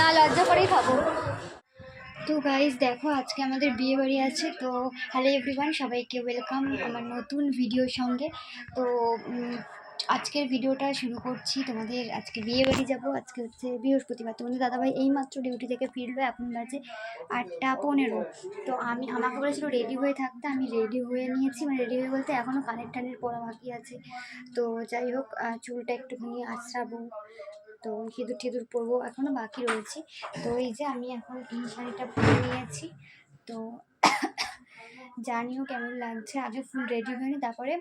না, লজ্জা করেই খাব। তো গাইজ দেখো, আজকে আমাদের বিয়ে বাড়ি আছে, তো হ্যালো এভরিওয়ান সবাইকে ওয়েলকাম আমার নতুন ভিডিওর সঙ্গে। তো আজকের ভিডিওটা শুরু করছি, তোমাদের আজকে বিয়ে বাড়ি যাব, আজকে হচ্ছে বৃহস্পতিবার। তোমাদের দাদাভাই এইমাত্র ডিউটি থেকে ফিরলো, এখন বাজে আটটা পনেরো। তো আমি, আমাকে বলেছিল রেডি হয়ে থাকতে, আমি রেডি হয়ে নিয়েছি মানে রেডি হয়ে বলতে এখনও কানের টানের পড়া বাকি আছে। তো যাই হোক চুলটা একটুখানি আঁচড়াবো তো সিঁদুর টিঁদুর পরবো এখনও বাকি রয়েছে। তো এই যে আমি এখন এই শাড়িটা পরে নিয়েছি। তো জানিও কেমন লাগছে। আগে ফুল রেডি হয়নি, তারপরে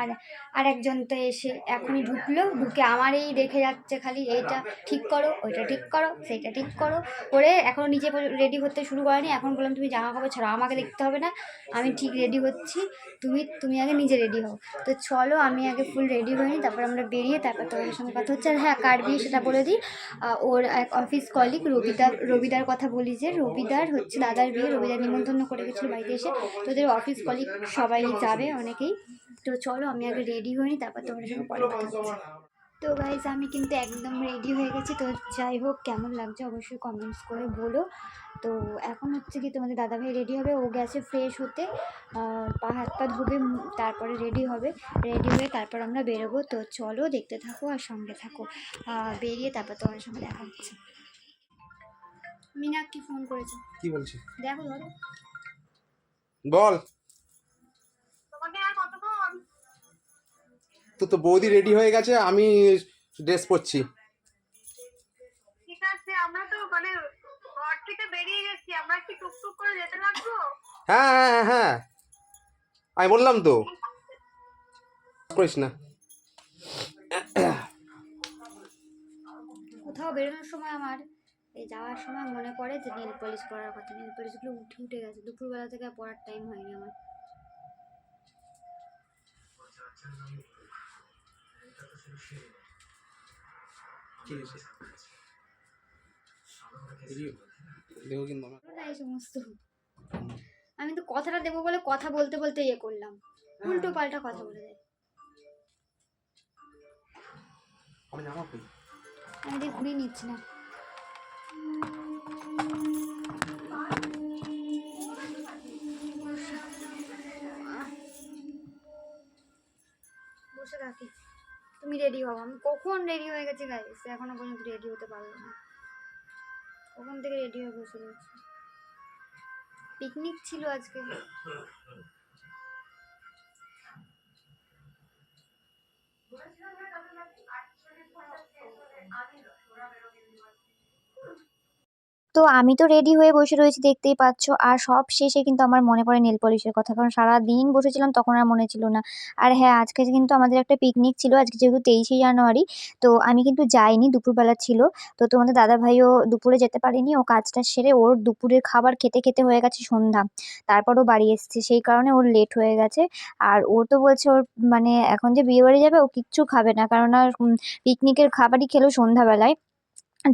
আর আর একজন তো এসে এখনই ঢুকলো, ঢুকে আমারই দেখে যাচ্ছে খালি, এইটা ঠিক করো, ওইটা ঠিক করো, সেইটা ঠিক করো। করে এখনও নিজে রেডি হতে শুরু করেনি। এখন বললাম, তুমি জামা কাপড় ছাড়ো আমাকে দেখতে হবে না, আমি ঠিক রেডি হচ্ছি, তুমি তুমি আগে নিজে রেডি হও। তো চলো, আমি আগে ফুল রেডি হইনি, তারপর আমরা বেরিয়ে তারপর তোমাদের সঙ্গে কথা হচ্ছে। আর হ্যাঁ কার বিয়ে সেটা বলে দিই। ওর এক অফিস কলিগ রবিদার রবিদার কথা বলি যে, রবিদার হচ্ছে দাদার বিয়ে, রবিদার নিমন্ত্রণ করে গেছিল বাড়িতে এসে। তো ওদের অফিস কলিগ সবাই যাবে অনেকেই। তো চলো আমি আগে রেডি হইনি তারপর তোমার সঙ্গে পরে কথা হচ্ছে তো গাইজ আমি কিন্তু একদম রেডি হয়ে গেছি। তো যাই হোক কেমন লাগছে অবশ্যই কমেন্টস করে বলো। তো এখন হচ্ছে কি তোমাদের দাদাভাই রেডি হবে ও গেছে ফ্রেশ হতে। পা হাত পা ধুবে তারপরে রেডি হবে। রেডি হয়ে তারপর আমরা বেরোবো। তো চলো দেখতে থাকো আর সঙ্গে থাকো। বেরিয়ে তারপর তোমার সঙ্গে দেখা হচ্ছে। মিনাক্ষী ফোন করেছে। কি বলছি? দেখো ধরো। বল। তো তো বৌদি রেডি হয়ে গেছে আমি ড্রেস পরছি। ঠিক আছে আমরা তো মানে ঘর থেকে বেরিয়ে গেছি আমরা কি টুকটুক করে যেতে লাগবো? হ্যাঁ হ্যাঁ হ্যাঁ হ্যাঁ। আমি বললাম তো। করিস না। কোথাও বেরোনোর সময় আমার এই যাওয়ার সময় মনে পড়ে যে নীল পলিশ করার কথা। নীল পলিশগুলো উঠে উঠে গেছে। দুপুরবেলা থেকে পড়ার টাইম হয়নি আমার দেখো কিন্তু আমার না এই সমস্ত আমি তো কথাটা দেবো বলে কথা বলতে বলতে ইয়ে করলাম। উল্টো পাল্টা কথা বলে দেয়। আমি ঘুরিয়ে নিচ্ছি না। বসে থাকি তুমি রেডি হও। আমি কখন রেডি হয়ে গেছি গাইস এখনও পর্যন্ত রেডি হতে পারল না। কখন থেকে রেডি হয়ে বসে রয়েছে? পিকনিক ছিল আজকে। তো আমি তো রেডি হয়ে বসে রয়েছি, দেখতেই পাচ্ছ। আর সব শেষে কিন্তু আমার মনে পড়ে নেল পলিশের কথা। কারণ সারা দিন বসেছিলাম, তখন আর মনে ছিল না। আর হ্যাঁ আজকে কিন্তু আমাদের একটা পিকনিক ছিল, আজকে যেহেতু তেইশে জানুয়ারি তো আমি কিন্তু যাইনি, দুপুরবেলা ছিল। তো তোমাদের দাদা ভাইও দুপুরে যেতে পারেনি, ও কাজটা সেরে ওর দুপুরের খাবার খেতে খেতে হয়ে গেছে সন্ধ্যা। তারপরও বাড়ি এসছে, সেই কারণে ওর লেট হয়ে গেছে। আর ও তো বলছে ওর মানে এখন যে বিয়ে বাড়ি যাবে, ও কিচ্ছু খাবে না। কারণ আর পিকনিকের খাবারই খেলো সন্ধ্যাবেলায়।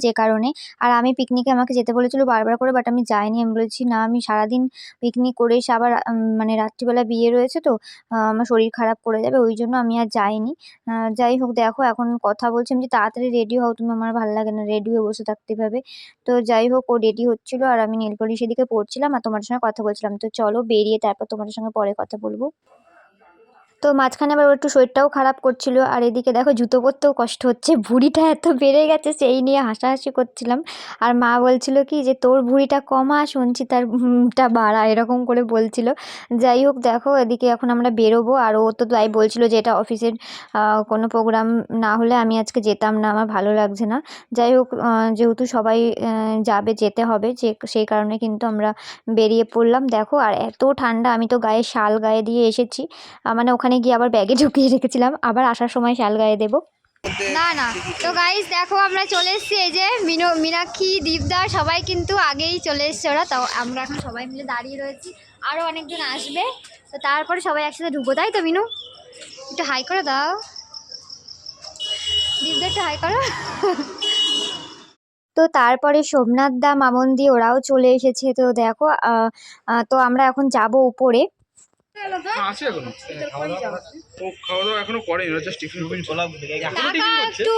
যে কারণে। আর আমি পিকনিকে আমাকে যেতে বলেছিল বারবার করে বাট আমি যাইনি। আমি বলেছি, না, আমি সারাদিন পিকনিক করে এসে আবার মানে রাত্রিবেলা বিয়ে রয়েছে তো আমার শরীর খারাপ করে যাবে, ওই জন্য আমি আর যাইনি। যাই হোক, দেখো, এখন কথা বলছি। আমি যে তাড়াতাড়ি রেডি হও, তুমি আমার ভালো লাগে না রেডি হয়ে বসে থাকতে হবে তো যাই হোক, ও রেডি হচ্ছিল, আর আমি নেল পলিশ এদিকে পড়ছিলাম আর তোমার সঙ্গে কথা বলছিলাম। তো চলো, বেরিয়ে তারপর তোমাদের সঙ্গে পরে কথা বলব। তো মাঝখানে আবার একটু শরীরটাও খারাপ করছিল। আর এদিকে দেখো জুতো পরতেও কষ্ট হচ্ছে। ভুঁড়িটা এত বেড়ে গেছে সেই নিয়ে হাসাহাসি করছিলাম। আর মা বলছিল কি যে, তোর ভুঁড়িটা কমা শুনছি তার বাড়া, এরকম করে বলছিল। যাই হোক দেখো, এদিকে এখন আমরা বেরোবো। আর ও তো তাই বলছিল যে, এটা অফিসের কোনো প্রোগ্রাম না হলে আমি আজকে যেতাম না, আমার ভালো লাগছে না। যাই হোক যেহেতু সবাই যাবে, যেতে হবে, যে, সেই কারণে কিন্তু আমরা বেরিয়ে পড়লাম। দেখো, আর এত ঠান্ডা, আমি তো গায়ে শাল গায়ে দিয়ে এসেছি। মানে ওখানে গিয়ে আবার ব্যাগে ঢুকিয়ে রেখেছিলাম। আবার আসার সময় শাল গায়ে দেবো। না না। তো গাইস দেখো আমরা চলে এসেছি এই যে মিনো মীনাক্ষী দীপদা সবাই কিন্তু আগেই চলে এসছে ওরা। তো আমরা এখন সবাই মিলে দাঁড়িয়ে রয়েছি। আরও অনেকজন আসবে। তো তারপরে সবাই একসাথে ঢুকবো তাই তো মিনু? একটু হাই করে দাও। দীপদা একটু হাই করো। তো তারপরে সোমনাথ দা মামন দি ওরাও চলে এসেছে। তো দেখো তো আমরা এখন যাব উপরে। আছে এখনও। ও খাওয়া দাওয়া এখনও করেনি জাস্ট টিফিন করছে টাকা একটু।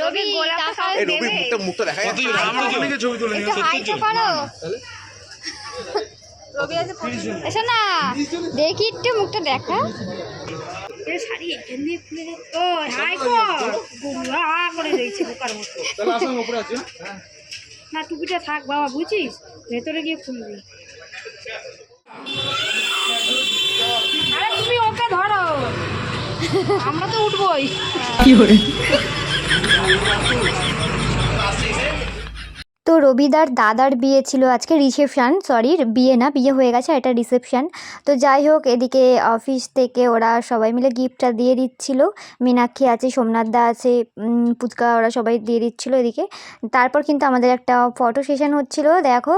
রবি টাকা সবাই মুখটা মুখটা দেখা যাচ্ছে। অনেকে ছবি তুলে একটু হাই তো করো। রবি আছে এসো না। দেখি একটু মুখটা দেখা। শাড়ি এখানে খুলে ও হাই কর। গুলা করে দিয়েছে বোকার মতো। তাহলে আসো উপরে আছি না টুপিটা থাক বাবা বুঝিস? ভেতরে গিয়ে খুলবি। আরে তুমি ওকে ধরো। আমরা তো উঠবোই। তো রবিদার দাদার বিয়ে ছিল আজকে, রিসেপশান সরি বিয়ে না, বিয়ে হয়ে গেছে এটা রিসেপশান। তো যাই হোক, এদিকে অফিস থেকে ওরা সবাই মিলে গিফটটা দিয়ে দিচ্ছিল। মীনাক্ষী আছে, সোমনাথ দা আছে পুচকা ওরা সবাই দিয়ে দিচ্ছিল এদিকে। তারপর কিন্তু আমাদের একটা ফটো সেশন হচ্ছিল, দেখো।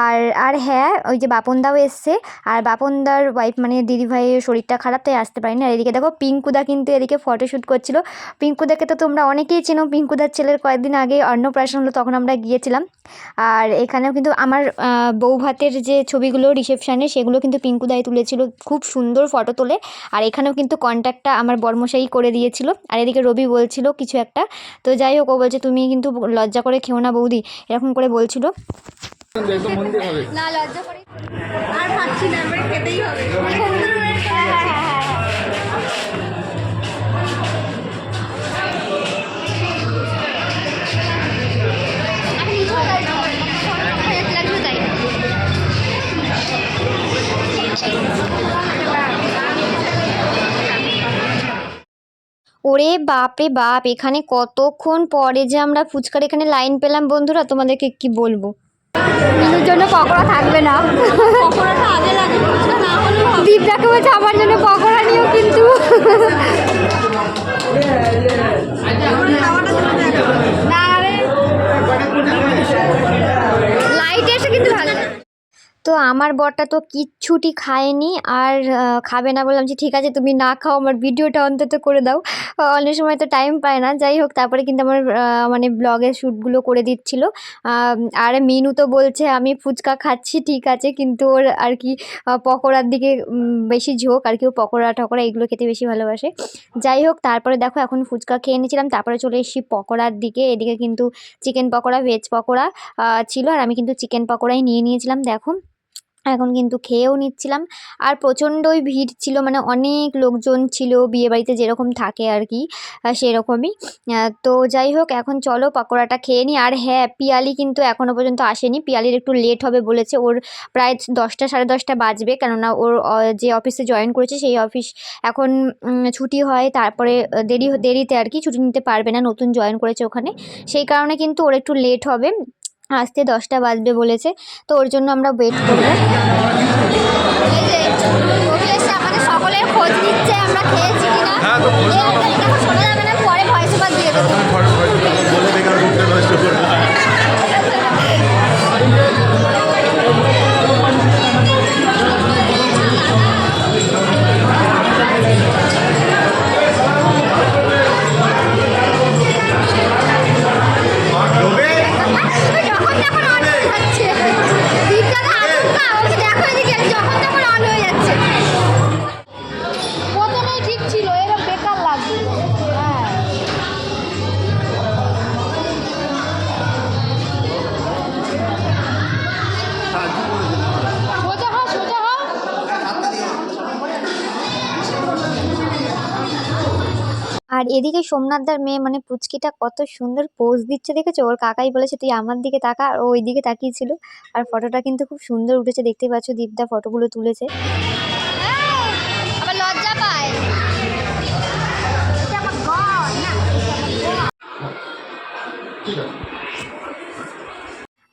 আর আর হ্যাঁ ওই যে বাপনদাও এসছে। আর বাপনদার ওয়াইফ মানে দিদিভাইয়ের শরীরটা খারাপ, তাই আসতে পারেনি। আর এদিকে দেখো পিঙ্কুদা কিন্তু এদিকে ফটোশ্যুট করছিল। পিঙ্কুদাকে তো তোমরা অনেকেই চেনো। পিঙ্কুদার ছেলের কয়েকদিন আগে অন্নপ্রাশন হলো, তখন আমরা গিয়েছিলাম। আর এখানেও কিন্তু আমার আহ, বউ ভাতের যে ছবিগুলো রিসেপশানে সেগুলো কিন্তু পিঙ্কুদাই তুলেছিল খুব সুন্দর ফটো তোলে। আর এখানেও কিন্তু কন্ট্যাক্টটা আমার বর্মশাই করে দিয়েছিল। আর এদিকে রবি বলছিল কিছু একটা। তো যাই হোক ও বলছে তুমি কিন্তু লজ্জা করে খেও না বৌদি। এরকম করে বলছিল। না লজ্জা করে আর পাচ্ছি না খেতেই হবে। ওরে বাপে বাপ এখানে কতক্ষণ পরে যে আমরা ফুচকার এখানে লাইন পেলাম বন্ধুরা তোমাদেরকে কি বলব? মিনুর জন্য পকোড়া থাকবে না। দীপটাকে বলছে আমার জন্য পকোড়া নিও কিন্তু। না তো আমার বরটা তো কিচ্ছুটি খায়নি আর খাবে না বললাম যে ঠিক আছে, তুমি না খাও, আমার ভিডিওটা অন্তত করে দাও। অনেক সময় তো টাইম পায় না। যাই হোক, তারপরে কিন্তু আমার মানে ব্লগের শ্যুটগুলো করে দিচ্ছিল। আর মিনু তো বলছে, আমি ফুচকা খাচ্ছি, ঠিক আছে, কিন্তু ওর আর কি পকোড়ার দিকে বেশি ঝোঁক, আর কি ও পকোড়া টকোড়া এগুলো খেতে বেশি ভালোবাসে। যাই হোক, তারপরে দেখো, এখন ফুচকা খেয়ে নিয়েছিলাম, তারপরে চলে এসেছি পকোড়ার দিকে। এদিকে কিন্তু চিকেন পকোড়া ভেজ পকোড়া ছিল, আর আমি কিন্তু চিকেন পকোড়াই নিয়ে নিয়েছিলাম, দেখো। এখন কিন্তু খেয়েও নিচ্ছিলাম। আর প্রচণ্ডই ভিড় ছিল মানে অনেক লোকজন ছিল, বিয়েবাড়িতে যেরকম থাকে আর কি সেরকমই। তো যাই হোক, এখন চলো পকোড়াটা খেয়ে নিই। আর হ্যাঁ পিয়ালি কিন্তু এখনও পর্যন্ত আসেনি। পিয়ালির একটু লেট হবে বলেছে। ওর প্রায় দশটা, সাড়ে দশটা বাজবে। কেননা ওর যে অফিসে জয়েন করেছে, সেই অফিস এখন ছুটি হয়। তারপরে দেরি, দেরিতে আর কি ছুটি নিতে পারবে না। নতুন জয়েন করেছে ওখানে। সেই কারণে কিন্তু ওর একটু লেট হবে। আসতে দশটা বাজবে বলেছে তো ওর জন্য আমরা ওয়েট করব। আমাদের সকলের খোঁজ নিচ্ছে আমরা খেয়েছি কিনা। হ্যাঁ, শোনা যাবে না পরে ভয়েস ওভার দিয়ে দেবো। আর এদিকে সোমনাথদার মেয়ে মানে পুচকিটা কত সুন্দর পোজ দিচ্ছে, দেখেছ? ওর কাকাই বলেছে, তুই আমার দিকে তাকা। ও ওইদিকে তাকিয়েছিল আর ফটোটা কিন্তু খুব সুন্দর উঠেছে, দেখতে পাচ্ছ দীপদা ফটোগুলো তুলেছে।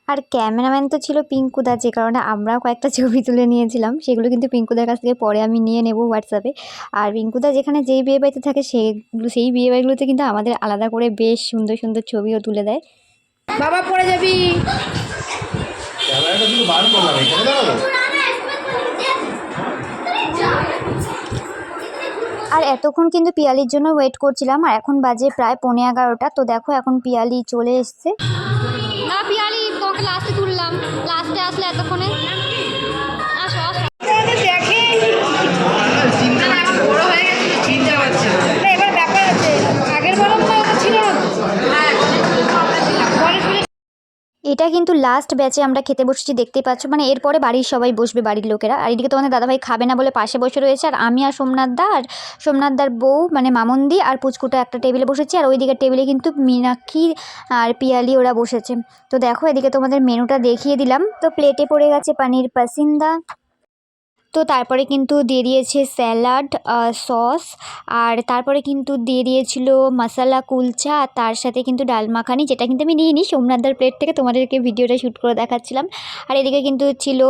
আর ক্যামেরাম্যান তো ছিল পিঙ্কুদা যে কারণে আমরাও কয়েকটা ছবি তুলে নিয়েছিলাম। সেগুলো কিন্তু পিঙ্কুদার কাছ থেকে পরে আমি নিয়ে নেব হোয়াটসঅ্যাপে। আর পিঙ্কুদা যেখানে যেই বিয়ে বাড়িতে থাকে সেগুলো সেই বিয়ে বাড়িগুলোতে কিন্তু আমাদের আলাদা করে বেশ সুন্দর সুন্দর ছবিও তুলে দেয়। বাবা পড়ে যাবি। আর এতক্ষণ কিন্তু পিয়ালির জন্য ওয়েট করছিলাম আর এখন বাজে প্রায় পৌনে এগারোটা। তো দেখো এখন পিয়ালি চলে এসছে। না পিয়ালি লাস্টে আসলে এতক্ষণে এটা কিন্তু লাস্ট ব্যাচে আমরা খেতে বসেছি দেখতে পাচ্ছ। মানে এরপরে বাড়ির সবাই বসবে বাড়ির লোকেরা। আর এদিকে তোমাদের দাদাভাই খাবে না বলে পাশে বসে রয়েছে। আর আমি আর সোমনাথ দা আর সোমনাথদার বউ মানে মামন্দি আর পুচকুটা একটা টেবিলে বসেছি। আর ওইদিকে টেবিলে কিন্তু মীনাক্ষী আর পিয়ালি ওরা বসেছে। তো দেখো, এদিকে তোমাদের মেনুটা দেখিয়ে দিলাম। তো প্লেটে পড়ে গেছে পানির পাসিন্দা। তো তারপরে কিন্তু দিয়ে দিয়েছে স্যালাড সস, আর তারপরে কিন্তু দিয়ে দিয়েছিল মশালা কুলচা তার সাথে কিন্তু ডাল মাখানি, যেটা কিন্তু আমি নিইনি সোমনাথদার প্লেট থেকে তোমাদেরকে ভিডিওটা শ্যুট করে দেখাচ্ছিলাম। আর এদিকে কিন্তু ছিল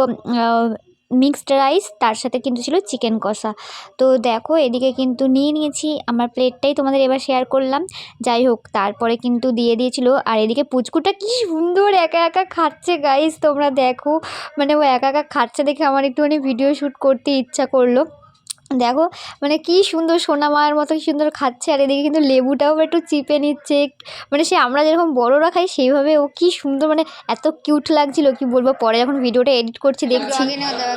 মিক্সড রাইস, তার সাথে কিন্তু ছিল চিকেন কষা। তো দেখো, এদিকে কিন্তু নিয়ে নিয়েছি, আমার প্লেটটাই তোমাদের এবার শেয়ার করলাম। যাই হোক, তারপরে কিন্তু দিয়ে দিয়েছিল। আর এদিকে পুচকুটা কি সুন্দর একা একা খাচ্ছে গাইস তোমরা দেখো। মানে ও একা একা খাচ্ছে দেখে আমার একটুখানি ভিডিও শ্যুট করতে ইচ্ছা করল। দেখো মানে কি সুন্দর সোনা মায়ের মতো কি সুন্দর খাচ্ছে। আর এদিকে কিন্তু লেবুটাও একটু চিপে নিচ্ছে। মানে সে আমরা যেরকম বড়রা খাই সেইভাবে ও কি সুন্দর মানে এত কিউট লাগছিল। কি বলব পরে যখন ভিডিওটা এডিট করছি দেখছি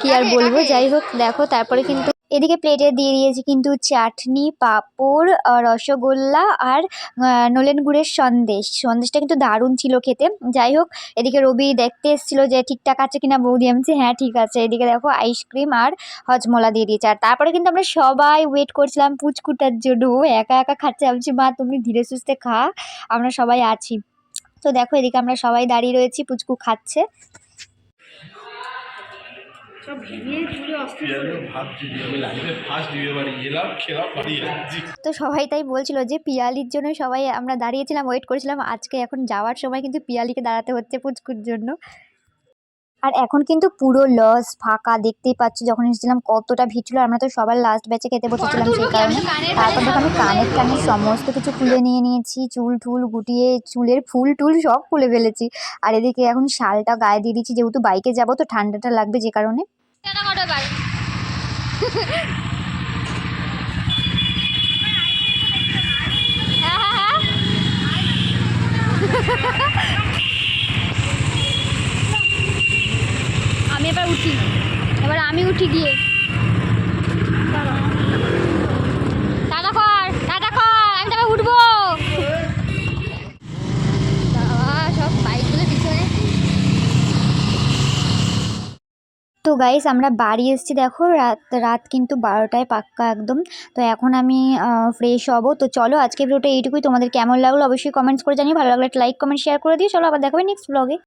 কি আর বলব যাই হোক দেখো তারপরে কিন্তু এদিকে প্লেটে দিয়ে দিয়েছি কিন্তু চাটনি, পাঁপড় রসগোল্লা আর নলেন গুড়ের সন্দেশ। সন্দেশটা কিন্তু দারুণ ছিল খেতে। যাই হোক, এদিকে রবি দেখতে এসেছিল যে ঠিকঠাক আছে কিনা বৌদি। আমি হ্যাঁ ঠিক আছে। এদিকে দেখো আইসক্রিম আর হজমলা দিয়ে দিয়েছে। আর তারপরে কিন্তু আমরা সবাই ওয়েট করছিলাম পুচকুটার জন্য। একা একা খাচ্ছে। আমি মা, তুমি ধীরে সুস্থে খা। আমরা সবাই আছি। তো দেখো, এদিকে আমরা সবাই দাঁড়িয়ে রয়েছি। পুচকু খাচ্ছে। তো সবাই তাই বলছিল যে পিয়ালির জন্য সবাই আমরা দাঁড়িয়েছিলাম ওয়েট করেছিলাম। আজকে এখন যাওয়ার সময় কিন্তু পিয়ালিকে দাঁড়াতে হচ্ছে পুচকুর জন্য। আর এখন কিন্তু পুরো লস ফাঁকা দেখতেই পাচ্ছি যখন এসেছিলাম কতটা ভিড় ছিল। আমরা তো সবার লাস্ট ব্যাচে খেতে বসেছিলাম সেই কারণে। তারপর দেখো আমি কানের টানের সমস্ত কিছু খুলে নিয়ে নিয়েছি। চুল টুল গুটিয়ে চুলের ফুল টুল সব খুলে ফেলেছি। আর এদিকে এখন শালটা গায়ে দিয়ে দিচ্ছি যেহেতু বাইকে যাব তো ঠান্ডাটা লাগবে যে কারণে। আমি এবার উঠি। এবার আমি উঠি গিয়ে টাটা কর টাটা কর আমি তবে উঠবো বাবা, সব বাইকগুলো পিছনে তো গাইস আমরা বাড়ি এসেছি দেখো, রাত রাত কিন্তু বারোটায় পাক্কা একদম। তো এখন আমি ফ্রেশ হব। তো চলো আজকে ভিডিওটা এইটুকুই। তোমাদের কেমন লাগল অবশ্যই কমেন্টস করে জানিয়ে ভালো লাগলে লাইক কমেন্ট শেয়ার করে দিও। চলো আবার দেখাবে নেক্সট ব্লগে